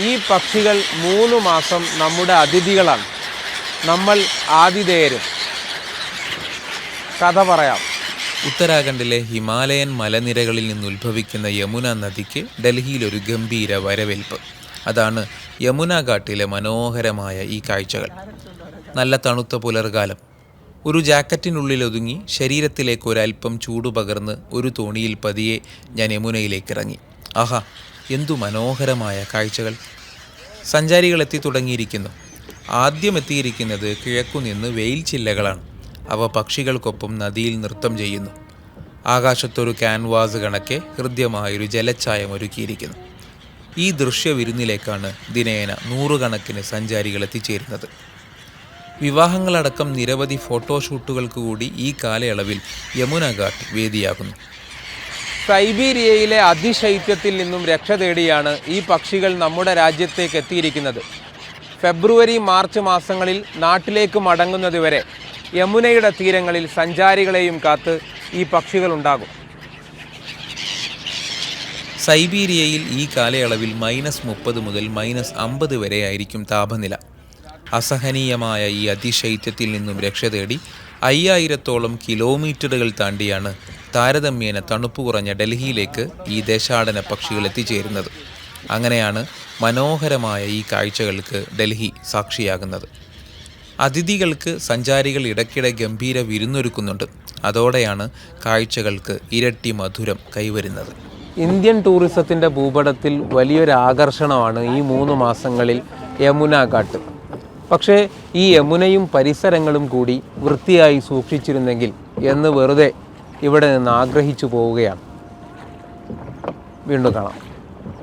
ഈ പക്ഷികൾ മൂന്ന് മാസം നമ്മുടെ അതിഥികളാണ്. നമ്മൾ ആതിഥേയരും. കഥ പറയാം. ഉത്തരാഖണ്ഡിലെ ഹിമാലയൻ മലനിരകളിൽ നിന്ന് ഉത്ഭവിക്കുന്ന യമുന നദിക്ക് ഡൽഹിയിൽ ഒരു ഗംഭീര വരവേൽപ്പ്. അതാണ് യമുന ഘാട്ടിലെ മനോഹരമായ ഈ കാഴ്ചകൾ. നല്ല തണുത്ത പുലർകാലം. ഒരു ജാക്കറ്റിനുള്ളിൽ ഒതുങ്ങി ശരീരത്തിലേക്ക് ഒരല്പം ചൂട് പകർന്ന് ഒരു തോണിയിൽ പതിയെ ഞാൻ യമുനയിലേക്ക് ഇറങ്ങി. ആഹാ എന്തു മനോഹരമായ കാഴ്ചകൾ. സഞ്ചാരികൾ എത്തി തുടങ്ങിയിരിക്കുന്നു. ആദ്യം എത്തിയിരിക്കുന്നത് കിഴക്കുനിന്ന് വെയിൽ ചില്ലകളാണ്. അവ പക്ഷികൾക്കൊപ്പം നദിയിൽ നൃത്തം ചെയ്യുന്നു. ആകാശത്തൊരു ക്യാൻവാസ് കണക്കെ ഹൃദ്യമായൊരു ജലച്ഛായം ഒരുക്കിയിരിക്കുന്നു. ഈ ദൃശ്യവിരുന്നിലേക്കാണ് ദിനേന നൂറുകണക്കിന് സഞ്ചാരികൾ എത്തിച്ചേരുന്നത്. വിവാഹങ്ങളടക്കം നിരവധി ഫോട്ടോഷൂട്ടുകൾക്ക് കൂടി ഈ കാലയളവിൽ യമുന ഘാട്ട് വേദിയാകുന്നു. സൈബീരിയയിലെ അതിശൈത്യത്തിൽ നിന്നും രക്ഷ തേടിയാണ് ഈ പക്ഷികൾ നമ്മുടെ രാജ്യത്തേക്ക് എത്തിയിരിക്കുന്നത്. ഫെബ്രുവരി മാർച്ച് മാസങ്ങളിൽ നാട്ടിലേക്ക് മടങ്ങുന്നതുവരെ യമുനയുടെ തീരങ്ങളിൽ സഞ്ചാരികളെയും കാത്ത് ഈ പക്ഷികളുണ്ടാകും സൈബീരിയയിൽ ഈ കാലയളവിൽ മൈനസ് മുപ്പത് മുതൽ മൈനസ് അമ്പത് വരെയായിരിക്കും താപനില. അസഹനീയമായ ഈ അതിശൈത്യത്തിൽ നിന്നും രക്ഷ തേടി അയ്യായിരത്തോളം കിലോമീറ്ററുകൾ താണ്ടിയാണ് താരതമ്യേന തണുപ്പ് കുറഞ്ഞ ഡൽഹിയിലേക്ക് ഈ ദേശാടന പക്ഷികൾ എത്തിച്ചേരുന്നത്. അങ്ങനെയാണ് മനോഹരമായ ഈ കാഴ്ചകൾക്ക് ഡൽഹി സാക്ഷിയാകുന്നത്. അതിഥികൾക്ക് സഞ്ചാരികൾ ഇടയ്ക്കിടെ ഗംഭീര വിരുന്നൊരുക്കുന്നുണ്ട്. അതോടെയാണ് കാഴ്ചകൾക്ക് ഇരട്ടി മധുരം കൈവരുന്നത്. ഇന്ത്യൻ ടൂറിസത്തിന്റെ ഭൂപടത്തിൽ വലിയൊരു ആകർഷണമാണ് ഈ മൂന്ന് മാസങ്ങളിൽ യമുന ഘാട്ട്. പക്ഷേ ഈ യമുനയും പരിസരങ്ങളും കൂടി വൃത്തിയായി സൂക്ഷിച്ചിരുന്നെങ്കിൽ എന്ന് വെറുതെ ഇവിടെ നിന്ന് ആഗ്രഹിച്ചു പോവുകയാണ്. വീണ്ടും കാണാം.